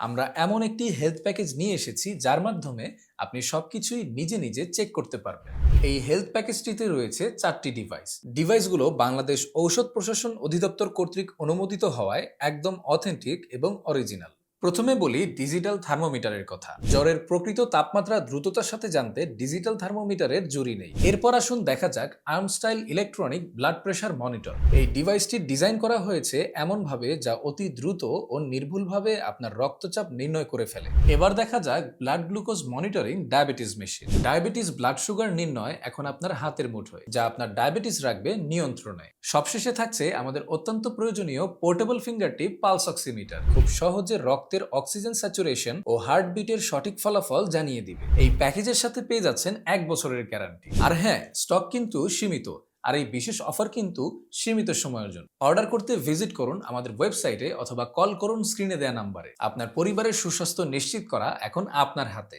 আমরা এমন একটি হেলথ প্যাকেজ নিয়ে এসেছি যার মাধ্যমে আপনি সবকিছুই নিজে নিজে চেক করতে পারবেন। এই হেলথ প্যাকেজটিতে রয়েছে চারটি ডিভাইস ডিভাইসগুলো বাংলাদেশ ঔষধ প্রশাসন অধিদপ্তর কর্তৃক অনুমোদিত হওয়ায় একদম অথেন্টিক এবং অরিজিনাল প্রথমে বলি ডিজিটাল থার্মোমিটারের কথা। জ্বরের প্রকৃত তাপমাত্রা দ্রুততার সাথে জানতে ডিজিটাল থার্মোমিটারের জুরি নেই। এরপর আসুন দেখা যাক arm style electronic blood pressure monitor. এই ডিভাইসটি ডিজাইন করা হয়েছে এমনভাবে যা অতি দ্রুত ও নির্ভুলভাবে আপনার রক্তচাপ নির্ণয় করে ফেলে। এবার দেখা যাক blood glucose monitoring diabetes machine. Diabetes blood sugar নির্ণয় এখন আপনার হাতের মুঠোয়, যা আপনার ডায়াবেটিস রাখবে নিয়ন্ত্রণে। সবশেষে থাকছে আমাদের অত্যন্ত প্রয়োজনীয় পোর্টেবল ফিঙ্গারটিপ পালস অক্সিমিটার খুব সহজে রক্তের অক্সিজেন স্যাচুরেশন ও হার্টবিটের সঠিক ফলাফল জানিয়ে দিবে। এই প্যাকেজের সাথে পেয়ে যাচ্ছেন এক বছরের গ্যারান্টি। আর হ্যাঁ স্টক কিন্তু সীমিত। আর এই বিশেষ অফার কিন্তু সীমিত সময়ের জন্য। অর্ডার করতে ভিজিট করুন আমাদের ওয়েবসাইটে অথবা কল করুন স্ক্রিনে দেয়া নাম্বারে। আপনার পরিবারের সুস্বাস্থ্য নিশ্চিত করা এখন আপনার হাতে।